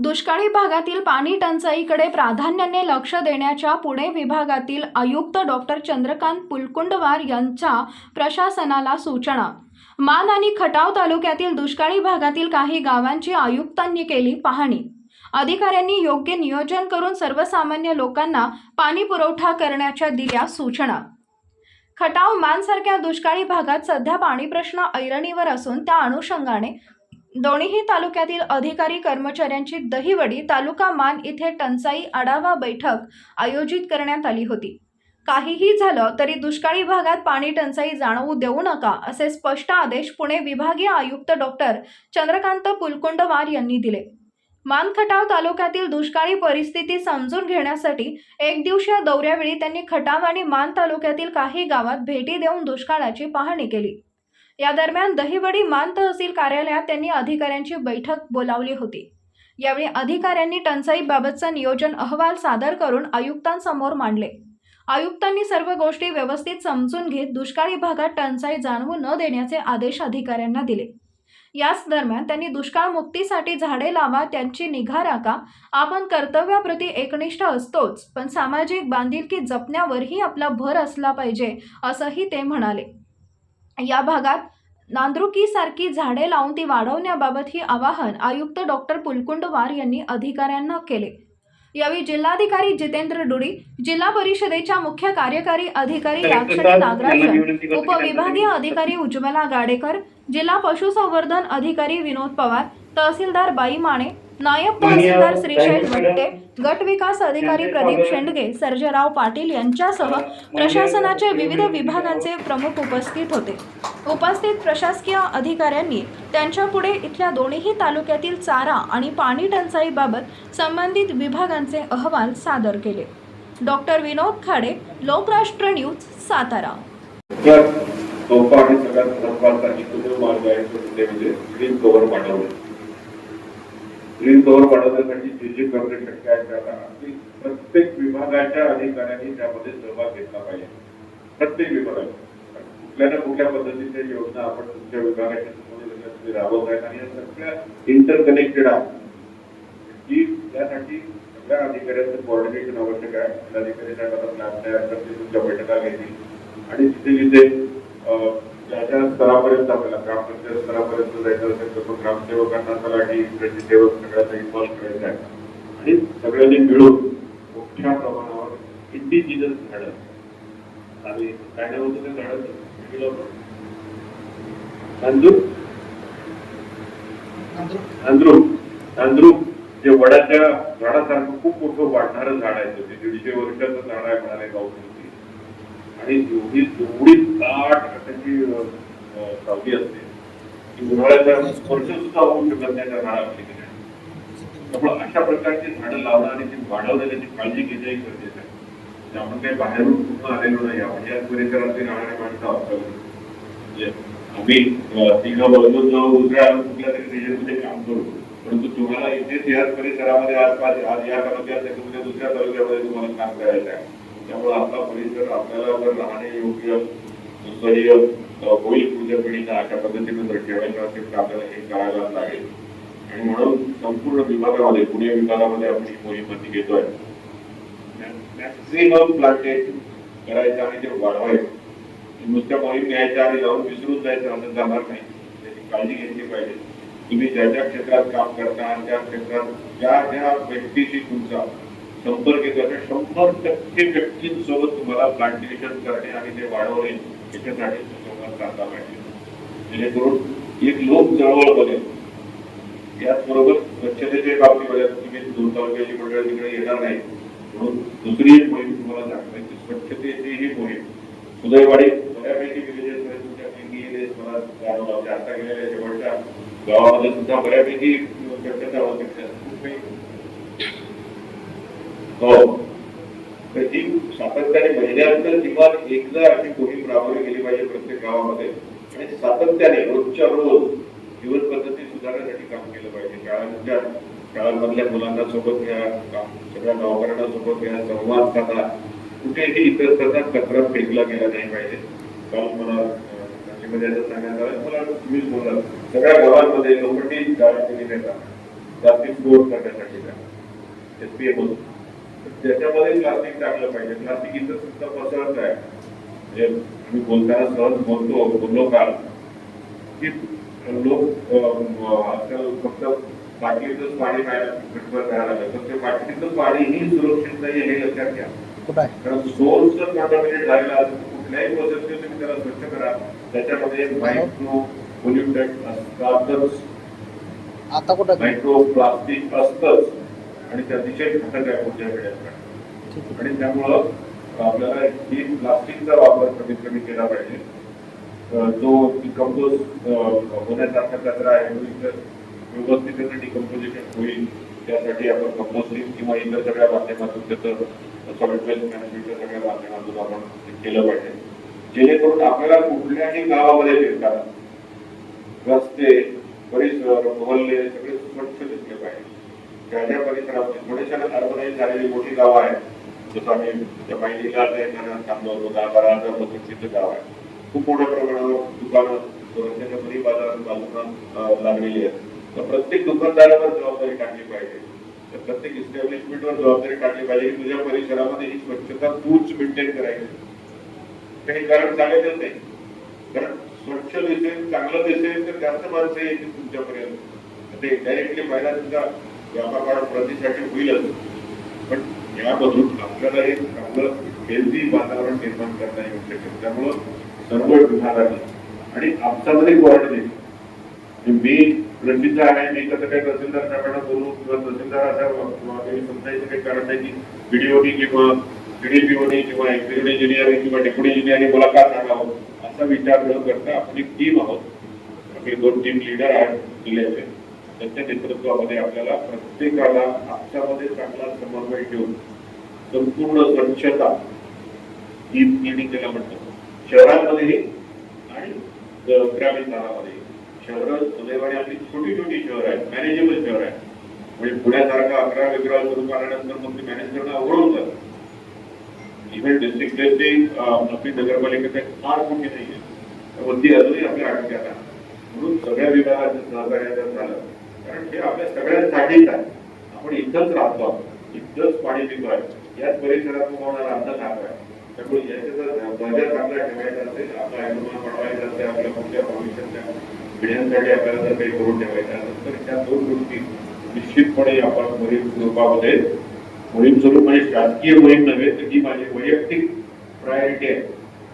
दुष्काळी भागातील पाणी टंचाईकडे प्राधान्याने लक्ष देण्याच्या पुणे विभागातील आयुक्त डॉक्टर चंद्रकांत पुलकुंडवार यांच्या प्रशासनाला सूचना. मान आणि खटाव तालुक्यातील दुष्काळी भागातील काही गावांची आयुक्तांनी केली पाहणी. अधिकाऱ्यांनी योग्य नियोजन करून सर्वसामान्य लोकांना पाणी पुरवठा करण्याच्या दिल्या सूचना. खटाव मानसारख्या दुष्काळी भागात सध्या पाणी प्रश्न ऐरणीवर असून त्या अनुषंगाने दोन्ही तालुक्यातील अधिकारी कर्मचाऱ्यांची दहीवडी तालुका मान इथे टंचाई आढावा बैठक आयोजित करण्यात आली होती. काहीही झालं तरी दुष्काळी भागात पाणी टंचाई जाणवू देऊ नका असे स्पष्ट आदेश पुणे विभागीय आयुक्त डॉक्टर चंद्रकांत पुलकुंडवार यांनी दिले. मानखटाव तालुक्यातील दुष्काळी परिस्थिती समजून घेण्यासाठी एक दिवसीय दौऱ्यावेळी त्यांनी खटाव आणि मान तालुक्यातील काही गावात भेटी देऊन दुष्काळाची पाहणी केली. या दरम्यान दहिवडी मान तहसील कार्यालयात त्यांनी अधिकाऱ्यांची बैठक बोलावली होती. यावेळी अधिकाऱ्यांनी टंचाईबाबतचा नियोजन अहवाल सादर करून आयुक्तांसमोर मांडले. आयुक्तांनी सर्व गोष्टी व्यवस्थित समजून घेत दुष्काळी भागात टंचाई जाणवू न देण्याचे आदेश अधिकाऱ्यांना दिले. याच दरम्यान त्यांनी दुष्काळमुक्तीसाठी झाडे लावा त्यांची निघा राखा आपण कर्तव्याप्रती एकनिष्ठ असतोच पण सामाजिक बांधिलकी जपण्यावरही आपला भर असला पाहिजे असंही ते म्हणाले. या भागात नांद्रुकीसारखी झाडे लावून ती वाढवण्याबाबत ही आवाहन आयुक्त डॉक्टर पुलकुंडवार यांनी अधिकाऱ्यांना केले. यावेळी जिल्हाधिकारी जितेंद्र डुडी जिल्हा परिषदेच्या मुख्य कार्यकारी अधिकारी राक्षरी नागराजन उपविभागीय अधिकारी उज्ज्वला गाडेकर जिल्हा पशुसंवर्धन अधिकारी विनोद पवार तहसीलदार बाई माने नायब तहसीलदार श्रीशैल भट्टे गट विकास अधिकारी प्रदीप शेंडगे सर्जेराव पाटील यांच्यासह प्रशासनाचे विविध विभागांचे प्रमुख उपस्थित होते. उपस्थित प्रशासकीय अधिकाऱ्यांनी त्यांच्यापुढे इथल्या दोन्ही तालुक्यातील चारा आणि पाणी टंचाईबाबत संबंधित विभागांचे अहवाल सादर केले. Doctor Vinod Khade Lokrashtra news Satara. तर सोपा आणि सगळ्यात महत्त्वाचा एकमेव मार्ग आहे तो म्हणजे ग्रीन कव्हर वाढवणे ग्रीन कव्हर वाढवण्यासाठी जे जे करणे शक्य आहे ते आता प्रत्येक विभागाच्या अधिकाऱ्यांनी त्यामध्ये सहभाग घेतला पाहिजे. प्रत्येक विभागात. कुठल्या ना कुठल्या पद्धतीच्या योजना आपण तुमच्या विभागाच्या समोर राबवत आहेत आणि या सगळ्या इंटरकनेक्टेड आहेत. की त्यासाठी सगळ्या अधिकाऱ्यांचं कोऑर्डिनेशन आवश्यक आहे. जिल्हाधिकारी साहेबांना प्लॅन तयार करतील तुमच्या बैठका घेतील. आणि तिथे जिथे ज्या स्तरापर्यंत आपल्याला ग्रामपंचायत स्तरापर्यंत जायचं असेल तर मग ग्रामसेवकांना तलाठी इकडचे सेवक सगळ्यांना इन्व्हॉल्व करायचं आहे. आणि सगळ्यांनी मिळून मोठ्या प्रमाणावर इंडिजिनस झाडं. आणि काय नाव होतं त्या झाडाचं तांदूळ तांद्रुप तांद्रुप जे वडाच्या झाडासारखं खूप मोठं वाढणारं झाड आहे. ते दीडशे वर्षाचं झाड आहे म्हणाले गावठी आणि जेवढी जेवढी दाट त्याची सावली असते ती उन्हाळ्याचा स्पर्श सुद्धा होऊ शकत नाही त्या झाडामध्ये त्यामुळे अशा प्रकारची झाडं लावणं आणि ती वाढवणं त्याची काळजी घेणंही गरजेचं आहे. त्यामुळे आपण काही बाहेरून पूर्ण आलेलो नाही आपण याच परिसरातली राहणारी माणसं आहोत म्हणजे आम्ही तिघा तिघं बघून जाऊ दुसऱ्या कुठल्या तरी रिजनमध्ये काम करू. परंतु तुम्हाला इथेच याच परिसरामध्ये आसपास आज या तालुक्यात दुसऱ्या तालुक्यामध्ये तुम्हाला काम करायचं आहे. त्यामुळे आपला परिसर आपल्याला जर राहणे योग्य सुसह्य होईल पुढच्या पिढीला अशा पद्धतीने जर ठेवायचं असेल तर आपल्याला हे करायलाच लागेल. आणि म्हणून संपूर्ण विभागामध्ये पुणे विभागामध्ये आपण ही मोहीम हाती घेतोय. मॅक्झिमम प्लांटेशन करायचं आणि ते वाढवायचं. नुसत्या मोहीम घ्यायच्या आणि जाऊन विसरून जायचं असं जाणार नाही. त्याची काळजी घेतली पाहिजे. तुम्ही ज्या ज्या क्षेत्रात काम करता त्या क्षेत्रात ज्या ज्या व्यक्तीशी तुमचा संपर्क करणे शंभर टक्के व्यक्तींसोबत तुम्हाला प्लांटेशन करणे आणि ते वाढवणे याच्यासाठी संवाद साधला पाहिजे. जेणेकरून एक लोक चळवळ बनेल याचबरोबर स्वच्छतेच्या बाबतीमध्ये तुम्ही दोन तालुक्याची मंडळ तिकडे येणार नाही म्हणून दुसरी एक मोहीम तुम्हाला सांगायची स्वच्छतेची ही मोहीम. उदयवाडी बऱ्यापैकी विलेजेस तुमच्या तुमच्या विलेज मला जाणवला म्हणजे आता गेलेल्या शेवटच्या गावामध्ये सुद्धा बऱ्यापैकी स्वच्छता होते आहे. खूप काही हो. तर सातत्याने महिन्यातनं किमान एकदा अशी मोहीम राबवली गेली पाहिजे प्रत्येक गावामध्ये. आणि सातत्याने रोजच्या रोज जीवन पद्धती सुधारण्यासाठी काम केलं पाहिजे. शाळांच्या शाळांमधल्या मुलांना सोबत घ्या सगळ्या गावकऱ्यांना सोबत घ्या संवाद साधा. कुठेही इतर सध्या कचरा फेकला गेला नाही पाहिजे. काल मला अं, असं सांगण्यात आलं. मला तुम्हीच बोलला सगळ्या गावांमध्ये लोखंडी गाड्या केली येतात जास्तीत स्टोअर करण्यासाठी एस पी एम त्याच्यामध्ये प्लास्टिक टाकलं पाहिजे. प्लास्टिक इथं सुद्धा पसरत आहे. म्हणजे मी बोलताना सहज बोलतो बोललो काल की लोक आजकाल फक्त बाटलीतच पाणी घटभर लागलं. तर ते बाटलीतलं पाणीही सुरक्षित नाही हे लक्षात घ्या. कारण सोर्स जर कंटामिनेट झालेला कुठल्याही प्रोसेसने तुम्ही त्याला स्वच्छ करा. त्याच्यामध्ये मायक्रो पोल्युटंट असतातच. आता कुठं? आहे? मायक्रो प्लास्टिक असतंच. आणि ते अतिशय घातक आहे पुढच्या पिढ्यांसाठी. आणि त्यामुळं आपल्याला ही प्लास्टिकचा वापर कमीत कमी केला पाहिजे. जो डिकम्पोज होण्यासारखा कचरा आहे व्यवस्थित डिकम्पोजिशन होईल. त्यासाठी आपण कंपोस्टिंग किंवा इतर सगळ्या माध्यमातून त्याचं सॉलिड वेस्ट मॅनेजमेंटच्या सगळ्या माध्यमातून आपण केलं पाहिजे. जेणेकरून आपल्याला कुठल्याही गावामध्ये फिरताना रस्ते परिसर मोहल्ले सगळे स्वच्छ दिसले पाहिजे. त्या त्या परिसरामध्ये थोडेशा अर्बनाईज झालेली मोठी गावं आहेत जसं आम्ही त्या माहितीला थांबलो होतो दहा बारा हजार लोकांचं गाव आहे खूप मोठ्या प्रमाणावर दुकानं रस्त्याच्या बाजार बाजूला लागलेली आहेत. तर प्रत्येक दुकानदारावर जबाबदारी टाकली पाहिजे. तर प्रत्येक इस्टॅब्लिशमेंटवर जबाबदारी टाकली पाहिजे की तुझ्या परिसरामध्ये ही स्वच्छता तूच मेंटेन करायची. काही कारण सांगायचं नाही. कारण स्वच्छ दिसेल चांगलं दिसेल तर जास्त माणसं येतील तुमच्यापर्यंत. ते डायरेक्टली पहिला तुमचा व्यापार वाढ प्रतीसाठी होईलच पण यामधून आपल्याला एक चांगलं हेल्दी वातावरण निर्माण करता येऊ शकेल. त्यामुळं सर्व विभागाने आणि आपसामध्ये कोऑर्डिनेशन मी प्रसिद्ध आहे मी कसं काही तहसीलदार साहेबांना बोलू किंवा तहसीलदार असा काही समजायचं काही कारण नाही की बीडीओनी किंवा डीडीपीओनी किंवा एक्झिक्युटिव्ह इंजिनिअरिंग किंवा डेप्युटी इंजिनिअरिंग मला का सांगावं असा विचार न करता आपण एक टीम आहोत. आपले दोन टीम लिडर आहेत जिल्ह्याचे त्यांच्या नेतृत्वामध्ये आपल्याला प्रत्येकाला आपल्यामध्ये चांगला समन्वय ठेवून संपूर्ण स्वच्छता ही ईडी त्याला म्हणतो. शहरांमध्येही आणि ग्रामीण भागामध्ये. शहरं सुदैवाने आपली छोटी छोटी शहर आहेत मॅनेजेबल शहर आहे म्हणजे पुण्यासारखा अकरा वेगळा स्वरूप आल्यानंतर मग ते मॅनेज करणं अवघड होऊन इव्हन डिस्ट्रिक्ट ते आपली नगरपालिका फार मोठी नाही आहे पण ती अजूनही आपल्या आटोक्यात आहे म्हणून सगळ्या विभागाचं सहकार्य जर झालं कारण हे आपल्या सगळ्यांसाठीच आहे. आपण इथंच राहतो इथंच पाणी पितो आहे. याच परिसरात होणारा अन्न खातो आहे. त्यामुळे याचा जर दर्जा चांगला ठेवायचा असेल आपला अभिमान वाढवायचा असेल आपल्या पुढच्या भविष्याच्या पिढ्यांसाठी आपल्याला जर काही करून ठेवायचं असेल तर त्या दोन गोष्टी निश्चितपणे आपण मोहीम स्वरूपामध्ये मोहीम स्वरूप म्हणजे शासकीय मोहीम नव्हे तर ही माझी वैयक्तिक प्रायोरिटी आहे.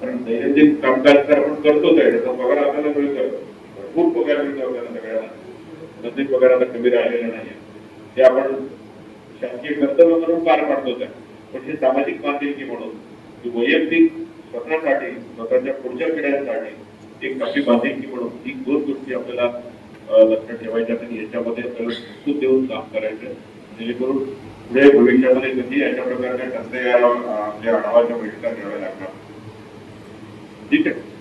कारण दैनंदिन कामकाज तर आपण करतोच आहे. त्याचा पगार आपल्याला मिळतोय. भरपूर पगार मिळतो आपल्याला सगळ्यांना. नंदी वगैरे आता कमी राहिलेलं नाही ते आपण शासकीय कर्तव्य म्हणून पार पाडतो त्या. पण हे सामाजिक बांधिलकी म्हणून? वैयक्तिक स्वतःसाठी स्वतःच्या पुढच्या पिढ्यांसाठी एक आपली बांधिलकी म्हणून? ही दोन गोष्टी आपल्याला लक्षात ठेवायच्या आणि याच्यामध्ये आपल्याला देऊन काम करायचं जेणेकरून पुढे भविष्यामध्ये कधी अशा प्रकारच्या टंचाई आपल्या आढावाच्या बैठका घ्याव्या लागणार. ठीक आहे?